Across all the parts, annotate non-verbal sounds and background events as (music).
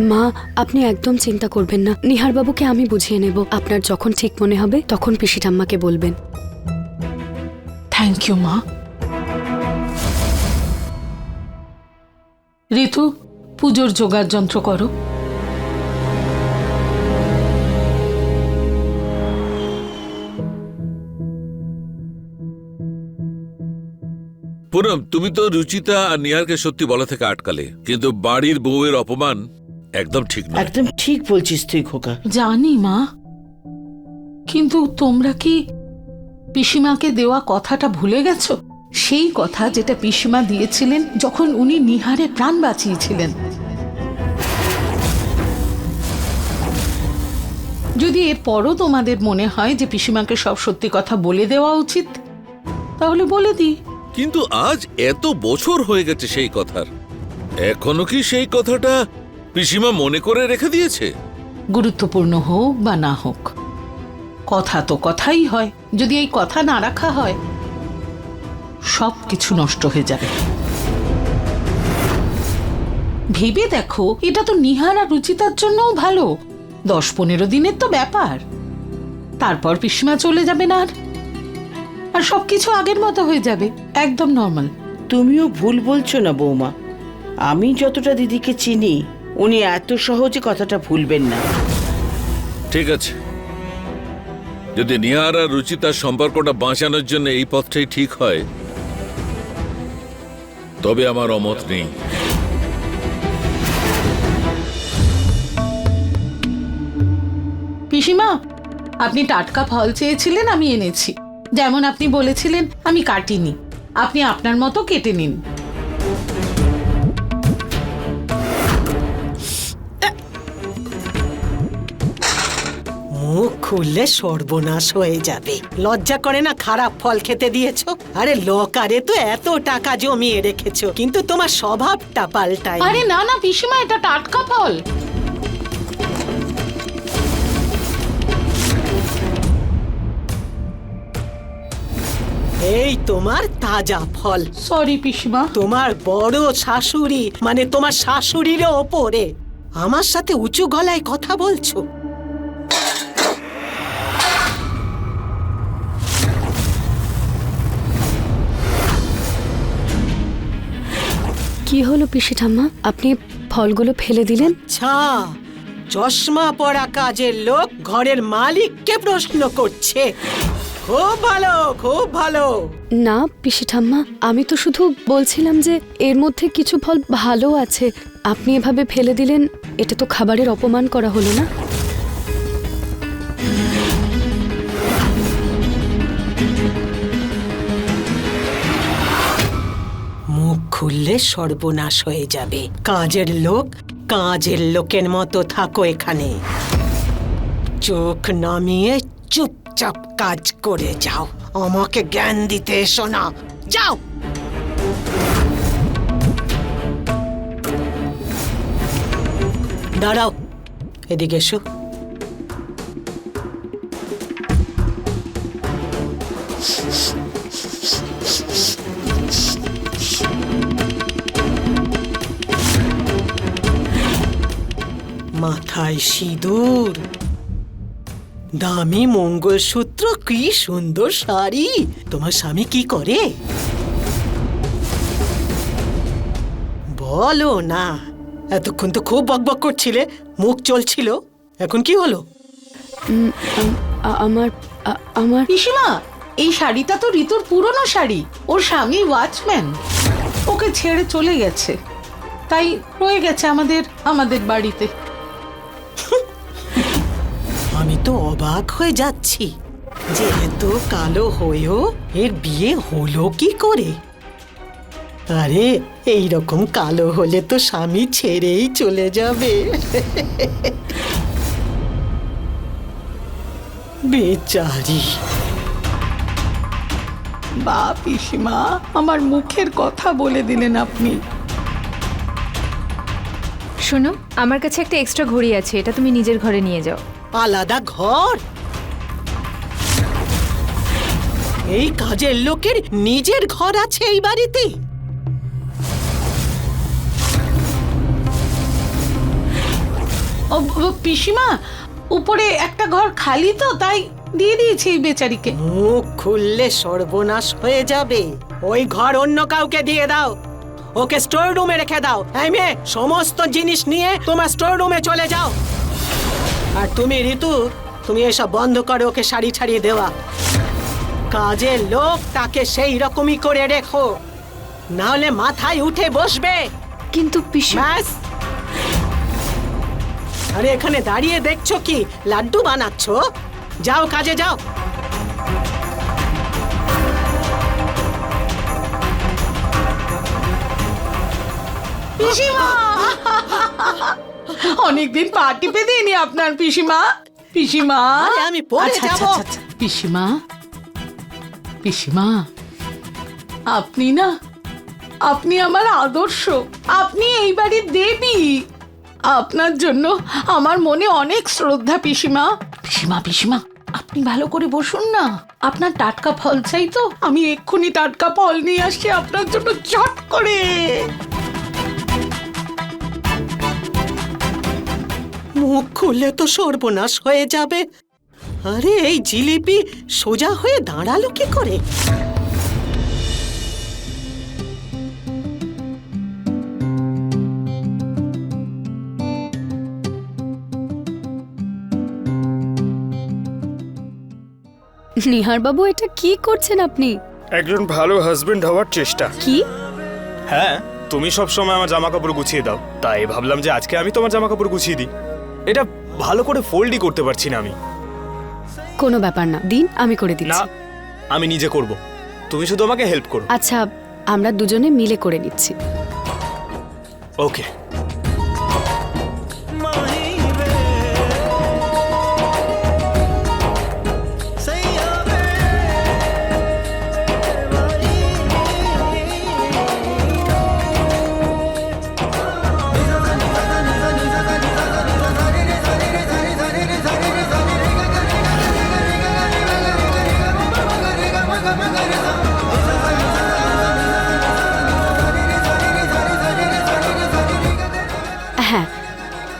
মা আপনি একদম চিন্তা করবেন না। নিহার বাবুকে আমি বুঝিয়ে নেব। আপনার যখন ঠিক মনে হবে তখন পিসি ঠাম্মাকে বলবেন। থ্যাংক ইউ মা। ঋতু পুজোর জোগাড় যন্ত্র করো। পুনম তুমি তো রুচিতা আর নিহারকে সত্যি বলা থেকে আটকালে। কিন্তু বাড়ির বউয়ের অপমান একদম ঠিক নয়। একদম ঠিক বলছিস তুই খোকা। জানি মা। কিন্তু তোমরা কি পিসিমাকে দেওয়া কথাটা ভুলে গেছো? সেই কথা যেটা পিসিমা দিয়েছিলেন যখন উনি নিহারে প্রাণ বাঁচিয়েছিলেন। যদি এরপরও তোমাদের মনে হয় যে পিসিমাকে সব সত্যি কথা বলে দেওয়া উচিত তাহলে বলে দিই। কিন্তু আজ এত বছর হয়ে গেছে সেই কথার। এখনও কি সেই কথাটা পিসিমা মনে করে রেখে দিয়েছে? গুরুত্বপূর্ণ হোক বা না হোক কথা তো কথাই হয় যদি এই কথা না রাখা হয় সব কিছু নষ্ট হয়ে যাবে। ভেবে দেখো এটা তো নিহার আর রুচিতার জন্যও ভালো। দশ পনেরো দিনের তো ব্যাপার। তারপর পিসিমা চলে যাবে না আর। আর সবকিছু আগের মতো হয়ে যাবে একদম নর্মাল তুমিও ভুল বলছো না বৌমা। আমি যতটা দিদিকে চিনি উনি এত সহজে কথাটা ভুলবেন না। ঠিক আছে। যদি নিহার আর রুচিতার সম্পর্কটা বাঁচানোর জন্য এই পথটাই ঠিক হয় তবে আমার অমত নেই। পিসিমা আপনি টাটকা ফল চেয়েছিলেন আমি এনেছি। যেমন আপনি বলেছিলেন আমি কাটিনি। আপনি আপনার মতো কেটে নিন। খুললে সর্বনাশ হয়ে যাবে। লজ্জা করে না খারাপ ফল খেতে দিয়েছ? আরে লকারে তো এত টাকা জমিয়ে রেখেছো কিন্তু তোমার স্বভাবটা পাল্টায়। আরে না না পিসিমা এটা টাটকা ফল। এই তোমার তাজা ফল। সরি পিসিমা। তোমার বড় শাশুড়ি মানে তোমার শাশুড়ির ওপরে। আমার সাথে উঁচু গলায় কথা বলছো? কি হলো পিসি ঠাম্মা? আপনি ফলগুলো ফেলে দিলেন? ছা চশমা পরা কাজের লোক ঘরের মালিককে প্রশ্ন করছে। খুব ভালো খুব ভালো। না পিসি ঠাম্মা আমি তো শুধু বলছিলাম যে এর মধ্যে কিছু ফল ভালো আছে। আপনি এভাবে ফেলে দিলেন এটা তো খাবারের অপমান করা হলো না। খুললে সর্বনাশ হয়ে যাবে। কাজের লোক কাজের লোকের মতো থাকো এখানে। চোখ নামিয়ে চুপচাপ কাজ করে যাও। আমাকে জ্ঞান দিতে এসো না। যাও। দাঁড়াও। এদিকে এসো। মাথায় সিঁদুর দামি মঙ্গলসূত্র কি সুন্দর শাড়ি। তোমার স্বামী কি করে? বলো না। এতক্ষণ তো খুব বকবক করছিলে মুখ চলছিল। এখন কি হলো? আমার আমার পিসিমা এই শাড়িটা তো ঋতুর পুরনো শাড়ি। ওর স্বামী ওয়াচম্যান। ওকে ছেড়ে চলে গেছে। তাই রয়ে গেছে আমাদের আমাদের বাড়িতে। তো অবাক হয়ে যাচ্ছি যে এত কালো হয়েও এর বিয়ে হলো কি করে? আরে এই রকম কালো হলে তো স্বামী ছেড়েই চলে যাবে। বেচারি। বা পিসিমা আমার মুখের কথা বলে দিলেন আপনি। শোনো আমার কাছে একটা এক্সট্রা ঘড়ি আছে এটা তুমি নিজের ঘরে নিয়ে যাও। আলাদা ঘর। এই কাজের লোকের নিজের ঘর আছে এই বাড়িতে। পিসিমা উপরে একটা ঘর খালি তো তাই দিয়ে দিয়েছি এই বেচারিকে। মুখ খুললে সর্বনাশ হয়ে যাবে। ওই ঘর অন্য কাউকে দিয়ে দাও। ওকে স্টোর রুমে রেখে দাও। এই মেয়ে সমস্ত জিনিস নিয়ে তোমার স্টোর রুমে চলে যাও। আর তুমি ঋতু তুমি এসব বন্ধ করে ওকে শাড়ি ছাড়িয়ে দেওয়া। কাজের লোক তাকে সেই রকমই করে রেখো। নাহলে মাথায় উঠে বসবে। কিন্তু পিসি ব্যাস। আরে এখানে দাঁড়িয়ে দেখছ কি? লাড্ডু বানাচ্ছো? যাও কাজে যাও। পিসিমা! (laughs) অনেকদিন পা টিপে দিইনি আপনার পিসিমা। পিসিমা। আরে, আমি পরে আচ্ছা, আচ্ছা, আচ্ছা, আচ্ছা। পিসিমা। পিসিমা আপনি না আপনি আমার আদর্শ। আপনি এই বাড়ির দেবী। আপনার জন্য আমার মনে অনেক শ্রদ্ধা পিসিমা। পিসিমা পিসিমা আপনি ভালো করে বসুন না। আপনার টাটকা ফল চাই তো। আমি এক্ষুনি টাটকা ফল নিয়ে আসছি আপনার জন্য চট করে। মুখ খুললে তো সর্বনাশ হয়ে যাবে। আরে এই জিলিপি সোজা হয়ে দাঁড়াল কি করে? নিহার বাবু এটা কি করছেন আপনি? একজন ভালো হাজবেন্ড হওয়ার চেষ্টা। কি? হ্যাঁ তুমি সব সময় আমার জামা কাপড় গুছিয়ে দাও। তাই ভাবলাম যে আজকে আমি তোমার জামা কাপড় গুছিয়ে দিই। এটা ভালো করে ফোল্ডই করতে পারছি না আমি। কোনো ব্যাপার না। দিন আমি করে না দিচ্ছি আমি নিজে করব। তুমি শুধু আমাকে হেল্প করো। আচ্ছা আমরা দুজনে মিলে করে নিচ্ছি। ওকে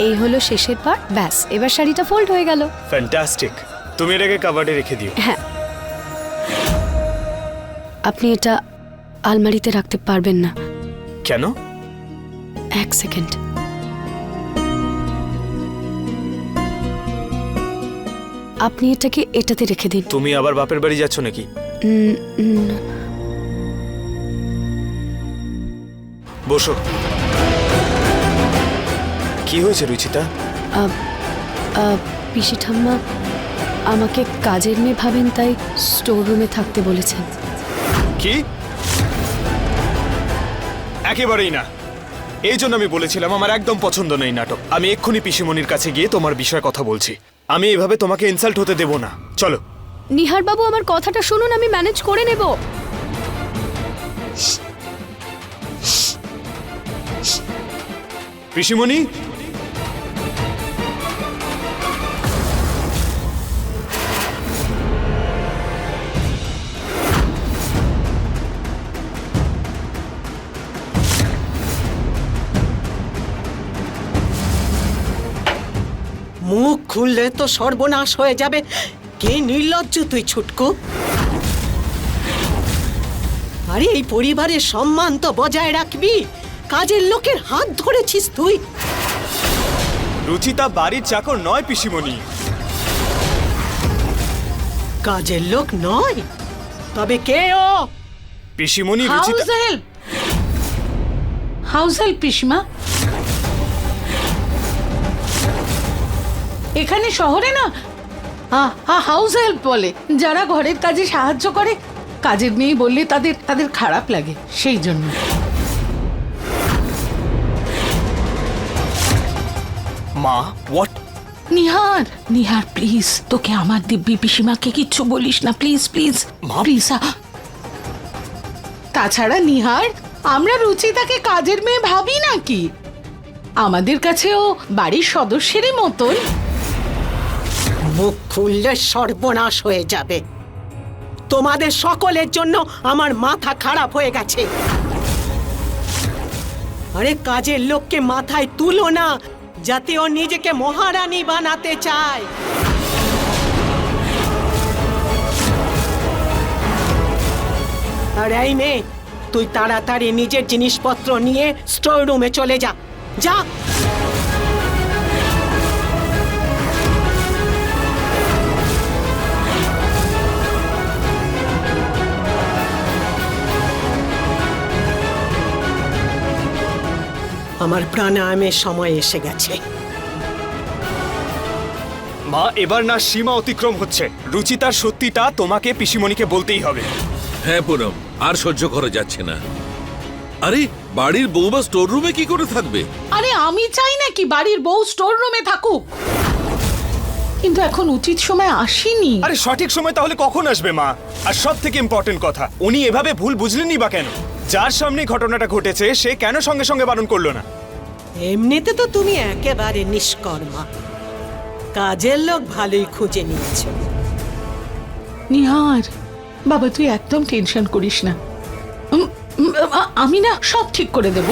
এই হলো শেষের পার ব্যাস এবার শাড়িটা ফোল্ড হয়ে গেল। ফ্যান্টাস্টিক তুমি এটাকে কাবার্ডে রেখে দিও। হ্যাঁ। আপনি এটা আলমারিতে রাখতে পারবেন না। কেন? এক সেকেন্ড আপনি এটাকে এটাতে রেখে দিন। তুমি আবার বাপের বাড়ি যাচ্ছ নাকি? বসো। কি হয়েছে রুচিতা? পিসি ঠাম্মা আমাকে কাজের মেয়ে ভাবেন তাই স্টোর রুমে থাকতে বলেছেন। কি? একেবারেই না। এই জন্য আমি বলেছিলাম আমার একদম পছন্দ নেই নাটক। আমি এক্ষুনি পিসিমণির কাছে গিয়ে তোমার বিষয়ে কথা বলছি। আমি এভাবে তোমাকে ইনসাল্ট হতে দেব না। চলো। নিহার বাবু আমার কথাটা শুনুন আমি ম্যানেজ করে নেব। পিসিমণি? খুললে তো সর্বনাশ হয়ে যাবে। কে নির্লজ্জ তুই ছুটকু? আরে এই পরিবারের সম্মান তো বজায় রাখবি। কাজের লোকের হাত ধরেছিস তুই। রুচিতা বাড়ির চাকর নয় পিসিমণি। কাজের লোক নয়? তবে কে ও? পিসিমণি রুচিতা হাউস হেল্প হাউস পিসমা। এখানে শহরে না? হাউস হেল্প বলে। যারা ঘরের কাজে সাহায্য করে কাজের মেয়ে বললে তাদের তাদের খারাপ লাগে সেই জন্য। মা হোয়াট নিহার নিহার প্লিজ তোকে আমার দিব্যি পিসিমাকে কিচ্ছু বলিস না প্লিজ প্লিজ। প্লিজ তাছাড়া নিহার আমরা রুচিতাকে কাজের মেয়ে ভাবি নাকি? আমাদের কাছেও বাড়ির সদস্যেরই মতন মুখ খুললে সর্বনাশ হয়ে যাবে। তোমাদের সকলের জন্য আমার মাথা খারাপ হয়ে গেছে। আরে কাজের লোককে মাথায় তুলো না, যাতে ও নিজেকে মহারানী বানাতে চায়। আর এই মেয়ে, তুই তাড়াতাড়ি নিজের জিনিসপত্র নিয়ে স্টোর রুমে চলে যা। যা। আমার প্রাণায়ামের সময় এসে গেছে। মা এবার না সীমা অতিক্রম হচ্ছে। রুচিতার সত্যিটা তোমাকে পিসিমণিকে বলতেই হবে। হ্যাঁ পুনম আর সহ্য করা যাচ্ছে না। আরে বাড়ির বৌমা স্টোর রুমে কি করে থাকবে? আরে আমি চাই নাকি বাড়ির বউ স্টোর রুমে থাকুক। কিন্তু এখন উচিত সময় আসেনি। আরে সঠিক সময় তাহলে কখন আসবে মা? আর সব থেকে ইম্পর্টেন্ট কথা উনি এভাবে ভুল বুঝলেনই বা কেন? যার সামনে ঘটনাটা ঘটেছে সে কেন সঙ্গে সঙ্গে বারণ করল না? এমনিতে তো তুমি একেবারে নিষ্কর্মা। কাজের লোক ভালোই খুঁজে নিয়েছ। নিহার বাবা তুই একদম টেনশন করিস না। উম, উম, আ- আমি না সব ঠিক করে দেব।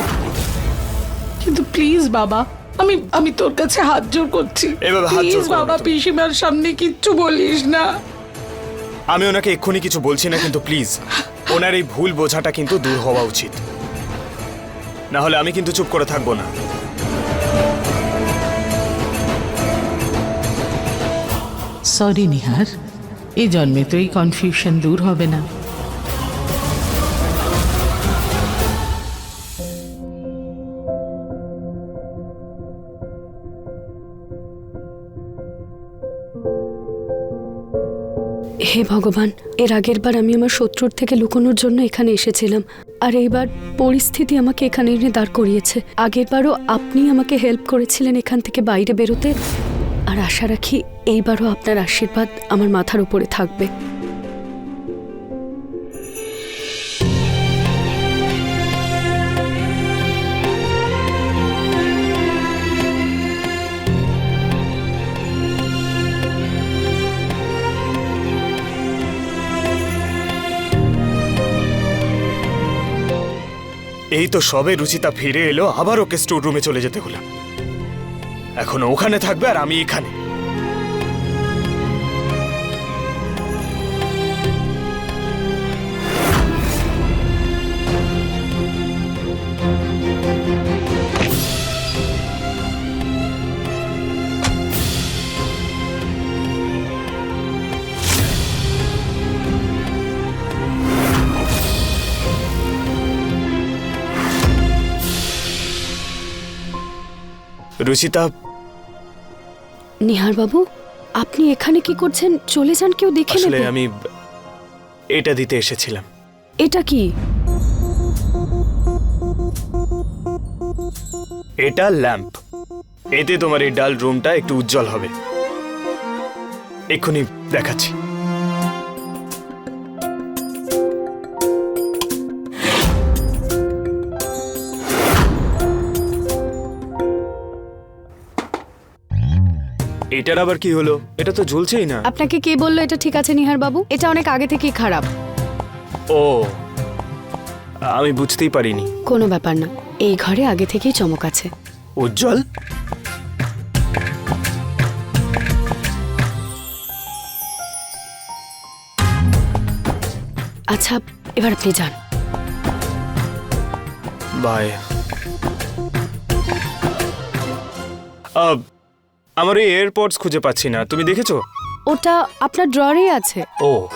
কিন্তু প্লিজ বাবা আমি আমি তোর কাছে হাত জোর করছি। এভাবে হাত করো না বাবা তুমি। পিসিমার সামনে কিচ্ছু বলিস না। আমি ওনাকে এক্ষুনি কিছু বলছি না কিন্তু প্লিজ। ওনার এই ভুল বোঝাটা কিন্তু দূর হওয়া উচিত। না হলে আমি কিন্তু চুপ করে থাকব না। সরি নিহার এই জন্মে তো এই কনফিউশন দূর হবে না। হে ভগবান, এর আগের বার আমি আমার শত্রুর থেকে লুকোনোর জন্য এখানে এসেছিলাম। আর এইবার পরিস্থিতি আমাকে এখানে এনে দাঁড় করিয়েছে। আগের বারও আপনি আমাকে হেল্প করেছিলেন এখান থেকে বাইরে বেরোতে। আর আশা রাখি এইবারও আপনার আশীর্বাদ আমার মাথার উপরে থাকবে। এই তো সবে রুচিতা ফিরে এলো, আবার ওকে স্টোর রুমে চলে যেতে হলো। এখন ওখানে থাকবে আর আমি এখানে। রুচিতা নিহার বাবু আপনি এখানে কি করছেন? চলে যান কেউ দেখে নেবে। আমি এটা দিতে এসেছিলাম। এটা কি? এটা ল্যাম্প। এতে তোমার এই ডাল রুমটা একটু উজ্জ্বল হবে। এক্ষুনি দেখাচ্ছি। এটার আবার কি হলো? এটা তো ঝুলছেই না। আপনাকে কে বলল এটা ঠিক আছে নিহার বাবু? এটা অনেক আগে থেকেই খারাপ। ও আমি বুঝতেই পারিনি। কোনো ব্যাপার না এই ঘরে আগে থেকেই চমক আছে। উজ্জ্বল? আচ্ছা এবার আপনি যান। বাই। আমার এই এয়ারপডস খুঁজে পাচ্ছি না তুমি দেখেছ? ওটা আপনার ড্রয়ারেই আছে। ও।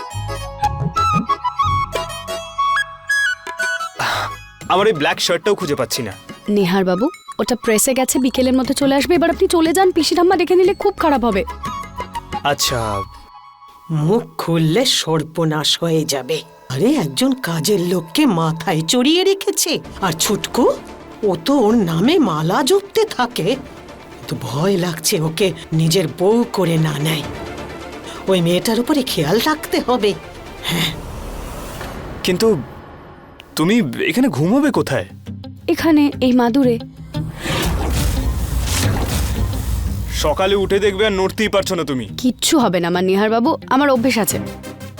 আমার এই ব্ল্যাক শার্টটাও খুঁজে পাচ্ছি না। নিহার বাবু ওটা প্রেসে গেছে বিকেলের মধ্যে চলে আসবে। এবার আপনি চলে যান পিসি ঠাম্মা দেখে নিলে খুব খারাপ হবে। আচ্ছা। মুখ খুললে সর্বনাশ হয়ে যাবে। আরে একজন কাজের লোককে মাথায় চড়িয়ে রেখেছে। আর ছুটকু ও তো ওর নামে মালা জপতে থাকে। তো ভয় লাগছে ওকে নিজের বউ করে না নেয়। ওই মেয়েটার উপরে খেয়াল রাখতে হবে। হ্যাঁ। কিন্তু তুমি এখানে ঘুমোবে কোথায়? এখানে এই মাদুরে। সকালে উঠে দেখবে আর নড়তেই পারছ না তুমি। কিচ্ছু হবে না আমার নিহার বাবু আমার অভ্যেস আছে।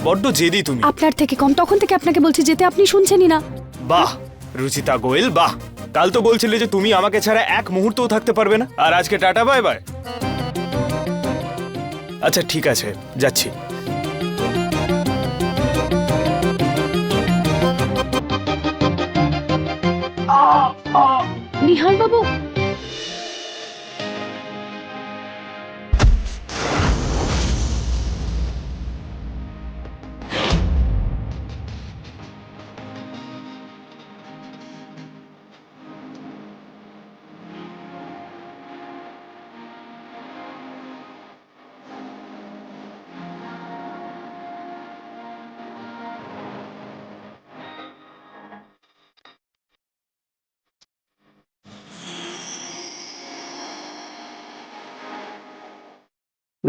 বড্ড জেদি তুমি। আপনার থেকে কম তখন থেকে আপনাকে বলছি যেতে আপনি শুনছেনই না। বাহ রুচিতা গোয়েল বাহ। কাল তো বলছিলে যে তুমি আমাকে ছাড়া এক মুহূর্তও থাকতে পারবে না। আর আজকে টাটা, বাই বাই। আচ্ছা ঠিক আছে, যাচ্ছি। নিহাল বাবু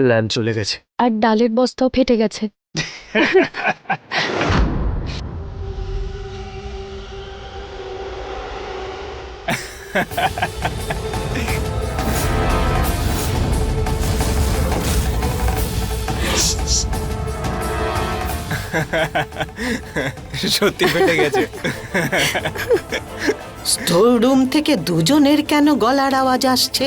ল্যাম্প চলে গেছে। আর ডালের বস্তাও ফেটে গেছে। সত্যি ফেটে গেছে। স্টোর রুম থেকে দুজনের কেন গলার আওয়াজ আসছে?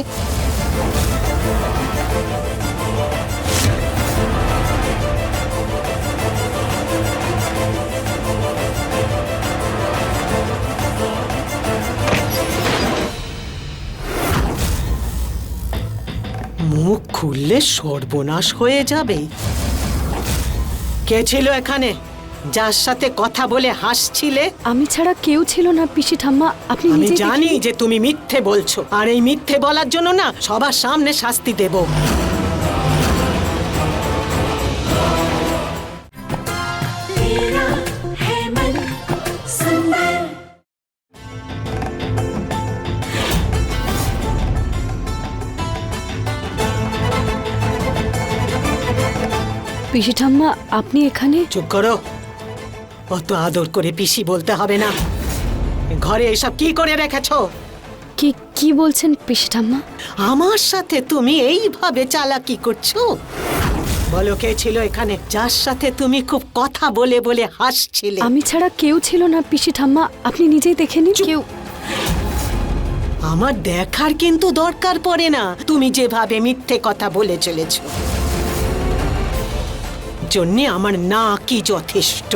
খুললে সর্বনাশ হয়ে যাবে। কে ছিল এখানে? যার সাথে কথা বলে হাসছিলে? আমি ছাড়া কেউ ছিল না পিসি ঠাম্মা। আপনি আমি জানি যে তুমি মিথ্যে বলছো। আর এই মিথ্যে বলার জন্য না সবার সামনে শাস্তি দেব। পিসি ঠাম্মা আপনি এখানে? চুপ করো। অত আদর করে পিসি বলতে হবে না। ঘরে এসব কি করে রেখেছো? কি কি বলছেন পিসি ঠাম্মা? আমার সাথে তুমি এইভাবে চালাকি করছ? বলো কে ছিল এখানে? যার সাথে তুমি খুব কথা বলে বলে হাসছিলে। আমি ছাড়া কেউ ছিল না পিসি ঠাম্মা। আপনি নিজেই দেখে নিন। কেউ আমার দেখার কিন্তু দরকার পড়ে না। তুমি যেভাবে মিথ্যে কথা বলে চলেছ। জন্যে আমার না কি যথেষ্ট।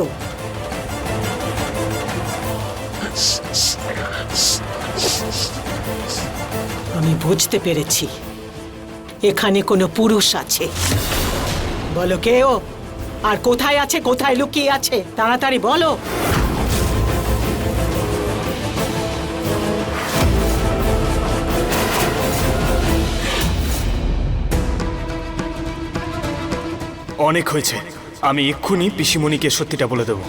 আমি বুঝতে পেরেছি। এখানে কোনো পুরুষ আছে। বলো কে ও? আর কোথায় আছে, কোথায় লুকিয়ে আছে? তাড়াতাড়ি বলো। অনেক হয়েছে। আমি এক্ষুনি পিসিমণিকে সত্যিটা বলে দেবো।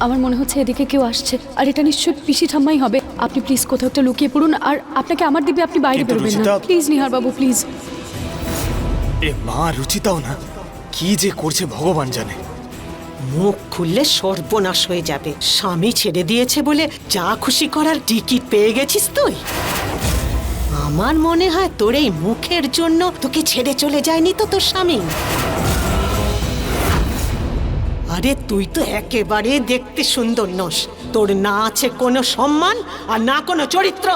আমার মনে হচ্ছে এদিকে কেউ আসছে। আর এটা নিশ্চয়ই পিসি ঠাম্মাই হবে। আপনি প্লিজ কোথাও একটা লুকিয়ে পড়ুন আর আপনাকে আমার দিবে আপনি বাইরে বেরোবেন না। প্লিজ নিহার বাবু প্লিজ এ মা রুচিতাও না? কি যে করছে ভগবান জানে। মুখ খুললে সর্বনাশ হয়ে যাবে। স্বামী ছেড়ে দিয়েছে বলে যা খুশি করার টিকিট পেয়ে গেছিস তুই? আমার মনে হয় তোর এই মুখের জন্য তোকে ছেড়ে চলে যায়নি তো তোর স্বামী। আরে তুই তো একেবারে দেখতে সুন্দর নস। তোর না আছে কোনো সম্মান আর না কোনো চরিত্র।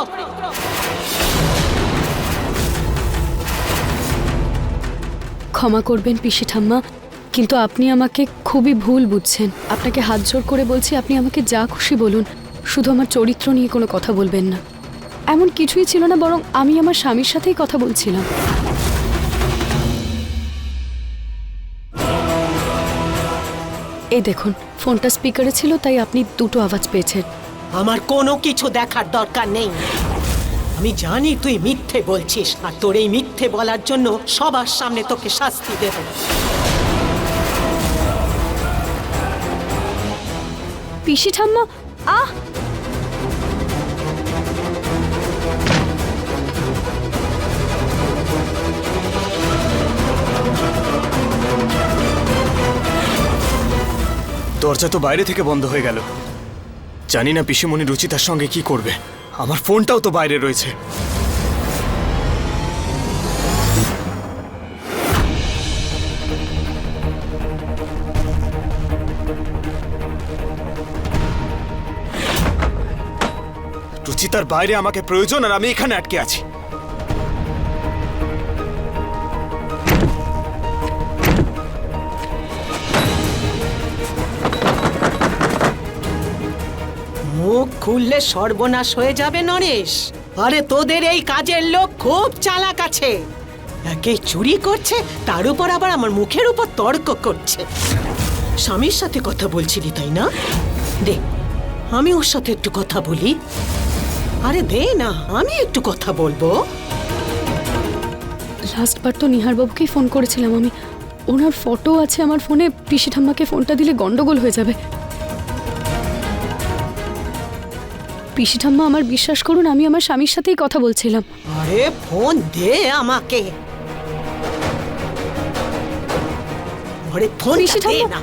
ক্ষমা করবেন পিসি ঠাম্মা, কিন্তু আপনি আমাকে খুবই ভুল বুঝছেন। আপনাকে হাত জোর করে বলছি, আপনি আমাকে যা খুশি বলুন। শুধু আমার চরিত্র নিয়ে কোনো কথা বলবেন না। এমন কিছুই ছিল না বরং আমি আমার স্বামীর সাথেই কথা বলছিলাম। এই দেখুন ফোনটা স্পিকারে ছিল তাই আপনি দুটো আওয়াজ পেয়েছেন। আমার কোনো কিছু দেখার দরকার নেই। আমি জানি তুই মিথ্যে বলছিস আর তোর এই মিথ্যে বলার জন্য সবার সামনে তোকে শাস্তি দেব। পিসি ঠাম্মা আহ! দরজা তো বাইরে থেকে বন্ধ হয়ে গেল। জানি না পিসিমণি রুচিতার সঙ্গে কি করবে। আমার ফোনটাও তো বাইরে রয়েছে। রুচিতার বাইরে আমাকে প্রয়োজন আর আমি এখানে আটকে আছি। মুখ খুললে সর্বনাশ হয়ে যাবে নরেশ। আরে তোদের এই কাজের লোক খুব চালাক আছে। একে চুরি করছে, তার উপর আবার আমার মুখের উপর তর্ক করছে। স্বামীর সাথে কথা বলছিলি, তাই না? দে, আমি ওর সাথে একটু কথা বলি। আরে দে না, আমি একটু কথা বলব। লাস্টবার তো নিহারবাবুকেই ফোন করেছিলাম আমি। ওনার ফটো আছে আমার ফোনে পিসি ঠাম্মাকে ফোনটা দিলে গন্ডগোল হয়ে যাবে। পিসি ঠাম্মা আমার বিশ্বাস করুন আমি আমার স্বামীর সাথেই কথা বলছিলাম। আরে ফোন দে আমাকে। আরে ফোন পিসি ঠাম্মা। না।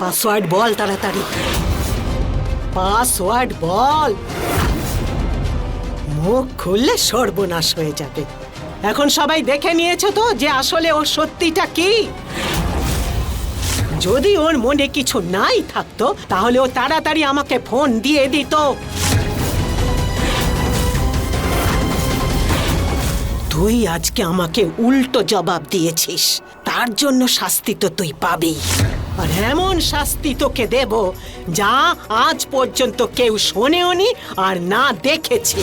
পাসওয়ার্ড বল তাড়াতাড়ি। পাসওয়ার্ড বল। মুখ খুললে সর্বনাশ হয়ে যাবে। এখন সবাই দেখে নিয়েছো তো যে আসলে ওর সত্যিটা কি? যদি ওর মনে কিছু নাই থাকতো, তাহলে ও তাড়াতাড়ি আমাকে ফোন দিয়ে দিত। তুই আজকে আমাকে উল্টো জবাব দিয়েছিস। তার জন্য শাস্তি তো তুই পাবি। আর এমন শাস্তি তোকে দেব যা আজ পর্যন্ত কেউ শোনেওনি আর না দেখেছে।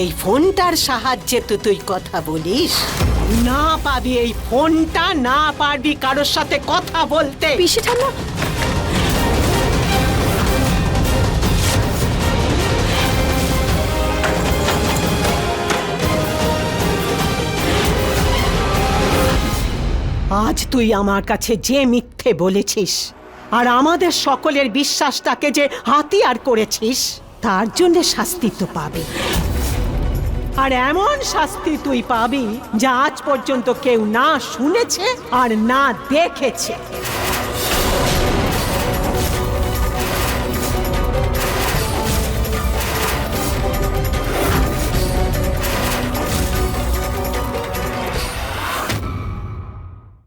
এই ফোনটার সাহায্যে তো তুই কথা বলিস? না পাবি এই ফোনটা না পারবি কারোর সাথে কথা বলতে। পিসি ঠাম্মা। আজ তুই আমার কাছে যে মিথ্যে বলেছিস আর আমাদের সকলের বিশ্বাসটাকে যে হাতিয়ার করেছিস তার জন্য শাস্তি তো পাবি। আর এমন শাস্তি তুই পাবি যা আজ পর্যন্ত কেউ না শুনেছে আর না দেখেছে।